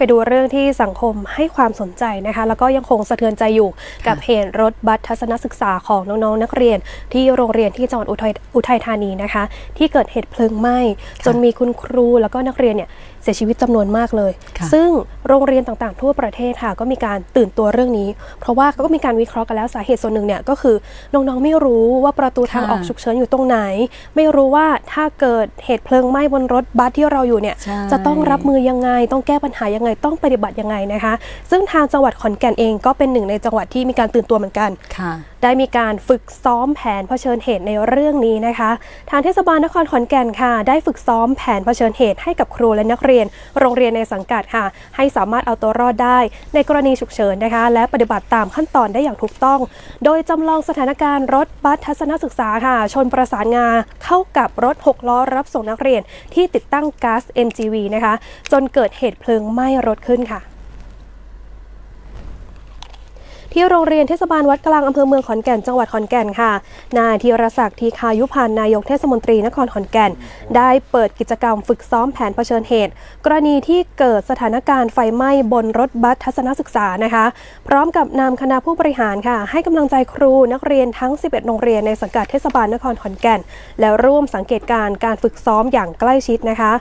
ไปดูเรื่องที่สังคมให้ความสนใจนะคะ แล้วก็ยังคงสะเทือนใจอยู่กับเหตุรถบัสทัศนศึกษาของน้องๆนักเรียน ที่โรงเรียนที่จังหวัดอุทัยอุทัยธานีนะคะ ที่เกิดเหตุเพลิงไหม้จนมีคุณครูแล้วก็นักเรียนเนี่ยเสียชีวิตจำนวนมากเลยค่ะซึ่งโรงเรียนต่างๆ ทั่วประเทศค่ะ ก็มีการตื่นตัวเรื่องนี้ เพราะว่าเขาก็มีการวิเคราะห์กันแล้วสาเหตุส่วนหนึ่งเนี่ยก็คือน้องๆไม่รู้ว่าประตูทางค่ะออกฉุกเฉินอยู่ตรงไหน ไม่รู้ว่าถ้าเกิดเหตุเพลิงไหม้บนรถบัสที่เราอยู่เนี่ยใช่จะต้องรับมือยังไง ต้องแก้ปัญหายังไงต้องปฏิบัติยังไงนะคะ ซึ่งทางจังหวัดขอนแก่นเองก็เป็นหนึ่งในจังหวัดที่มีการตื่นตัวเหมือนกันค่ะได้มีการฝึกซ้อมแผนเผชิญเหตุในเรื่องนี้นะคะ ทางเทศบาลนครขอนแก่นค่ะ ได้ฝึกซ้อมแผนเผชิญเหตุให้กับครูและนักเรียนโรงเรียนในสังกัดค่ะ ให้สามารถเอาตัวรอดได้ ในกรณีฉุกเฉินนะคะ และปฏิบัติตามขั้นตอนได้อย่างถูกต้อง โดยจำลองสถานการณ์รถบัสทัศนศึกษาค่ะ ชนประสานงาเข้ากับรถ 6 ล้อรับส่งนักเรียนที่ติดตั้งก๊าซ NGV นะคะ จนเกิดเหตุเพลิงไหม้รถขึ้นค่ะ ที่โรงเรียนเทศบาลวัดกลางอำเภอเมืองขอนแก่นจังหวัดขอนแก่นค่ะนายธีรศักดิ์ทีคายุพันธ์นายกเทศมนตรีนครขอนแก่น ได้เปิดกิจกรรมฝึกซ้อมแผนเผชิญเหตุ กรณีที่เกิดสถานการณ์ไฟไหม้บนรถบัสทัศนศึกษานะคะ พร้อมกับนำคณะผู้บริหารค่ะ ให้กำลังใจครูนักเรียนทั้ง 11 โรงเรียนในสังกัดเทศบาลนครขอนแก่น แล้วร่วมสังเกตการณ์การฝึกซ้อมอย่างใกล้ชิดนะคะ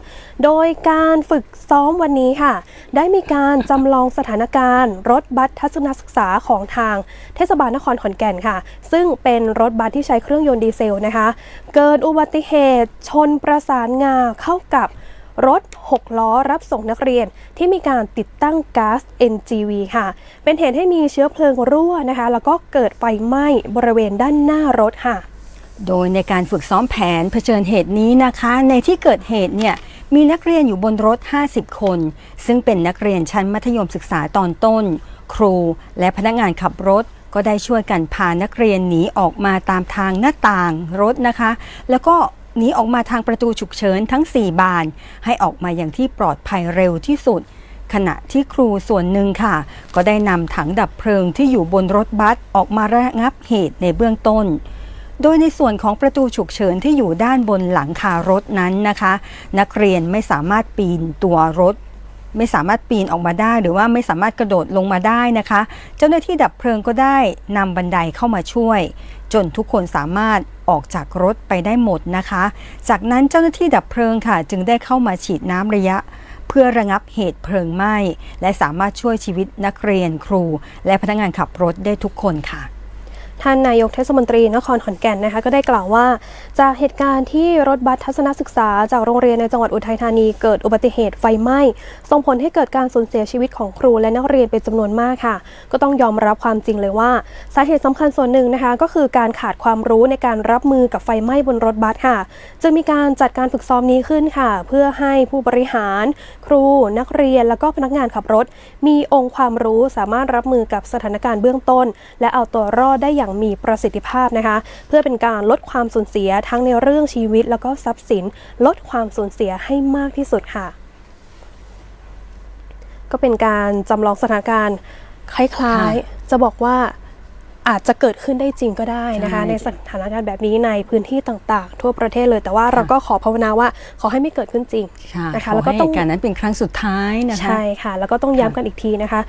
โดยการฝึกซ้อมวันนี้ค่ะ ได้มีการจำลองสถานการณ์ รถบัสทัศนศึกษาของของทางเทศบาลนครขอนแก่นค่ะ ซึ่งเป็นรถบัสที่ใช้เครื่องยนต์ดีเซลนะคะ เกิดอุบัติเหตุชนประสานงาเข้ากับรถ 6 ล้อรับส่งนักเรียนที่มีการติดตั้งก๊าซ NGV ค่ะ เป็นเหตุให้มีเชื้อเพลิงรั่วนะคะ แล้วก็เกิดไฟไหม้บริเวณด้านหน้ารถค่ะ โดยในการฝึกซ้อมแผนเผชิญเหตุนี้นะคะ ในที่เกิดเหตุเนี่ยมีนักเรียนอยู่บนรถ 50 คน ซึ่งเป็นนักเรียนชั้นมัธยมศึกษาตอนต้น ครูและพนักงานขับรถก็ได้ช่วยกันพานักเรียนหนีออกมาตามทางหน้าต่างรถนะคะ แล้วก็หนีออกมาทางประตูฉุกเฉินทั้ง 4 บาน ให้ออกมาอย่างที่ปลอดภัยเร็วที่สุด ขณะที่ครูส่วนหนึ่งค่ะ ก็ได้นำถังดับเพลิงที่อยู่บนรถบัสออกมาระงับเหตุในเบื้องต้น โดยในส่วนของประตูฉุกเฉินที่อยู่ด้านบนหลังคารถนั้นนะคะ นักเรียนไม่สามารถปีนตัวรถ ไม่สามารถปีนออกมาได้ หรือว่าไม่สามารถกระโดดลงมาได้นะคะ เจ้าหน้าที่ดับเพลิงก็ได้นำบันไดเข้ามาช่วย จนทุกคนสามารถออกจากรถไปได้หมดนะคะ จากนั้นเจ้าหน้าที่ดับเพลิงค่ะ จึงได้เข้ามาฉีดน้ำระยะ เพื่อระงับเหตุเพลิงไหม้และสามารถช่วยชีวิตนักเรียนครู และพนักงานขับรถได้ทุกคนค่ะ ท่านนายกเทศมนตรีนครขอนแก่นนะคะก็ได้กล่าวว่า จากเหตุการณ์ที่รถบัสทัศนศึกษา จากโรงเรียนในจังหวัดอุทัยธานีเกิดอุบัติเหตุไฟไหม้ส่งผลให้เกิดการสูญเสียชีวิตของครูและนักเรียนเป็นจำนวนมากค่ะ ก็ต้องยอมรับความจริงเลยว่า สาเหตุสำคัญส่วนหนึ่งนะคะ ก็คือการขาดความรู้ในการรับมือกับไฟไหม้บนรถบัสค่ะจึงมีการจัดการฝึกซ้อมนี้ขึ้นค่ะ เพื่อให้ผู้บริหาร ครู นักเรียน แล้วก็พนักงานขับรถ มีองค์ความรู้สามารถรับมือกับสถานการณ์เบื้องต้น และเอาตัวรอดได้อย่างมีประสิทธิภาพนะคะ เพื่อเป็นการลดความสูญเสียทั้งในเรื่องชีวิต แล้วก็ทรัพย์สิน ลดความสูญเสียให้มากที่สุดค่ะ ก็เป็นการจำลองสถานการณ์คล้ายค่ะๆจะบอกว่า อาจจะเกิดขึ้นได้จริงก็ได้นะคะใช่ในสถานการณ์แบบนี้ในพื้นที่ต่างๆ ทั่วประเทศเลย แต่ว่าเราก็ขอภาวนาว่าขอให้ไม่เกิดขึ้นจริงค่ะนะคะขอแล้วก็ให้ต้องเหตุการณ์นั้นเป็นครั้งสุดท้ายนะคะใช่ค่ะ แล้วก็ต้องย้ำกันอีกทีนะคะ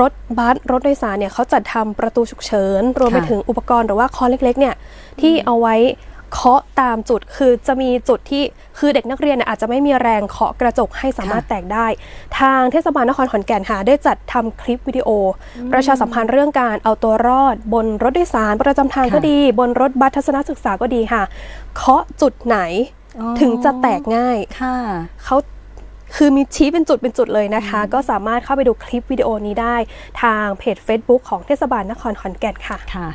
รถบัสรถโดยสารเนี่ยเขาจัดทำประตูฉุกเฉิน รวมไปค่ะถึงอุปกรณ์หรือว่าคอเล็กๆเนี่ยที่เอาไว้ เคาะตามจุดคือจะมีจุดที่คือเด็กนักเรียนเนี่ยอาจจะไม่มีแรงเคาะกระจกให้สามารถแตกได้ ทางเทศบาลนครขอนแก่นค่ะได้จัดทำคลิปวิดีโอ ประชาสัมพันธ์เรื่องการเอาตัวรอด บนรถโดยสารประจำทางก็ค่ะดี บนรถบัสทัศนศึกษาก็ดีค่ะ เคาะจุดไหนอ๋อถึงจะแตกง่ายค่ะเขาคือมีชี้เป็นจุดเป็นจุดเลยนะคะ ก็สามารถเข้าไปดูคลิปวิดีโอนี้ได้ ทางเพจ Facebook ของเทศบาลนครขอนแก่นค่ะค่ะ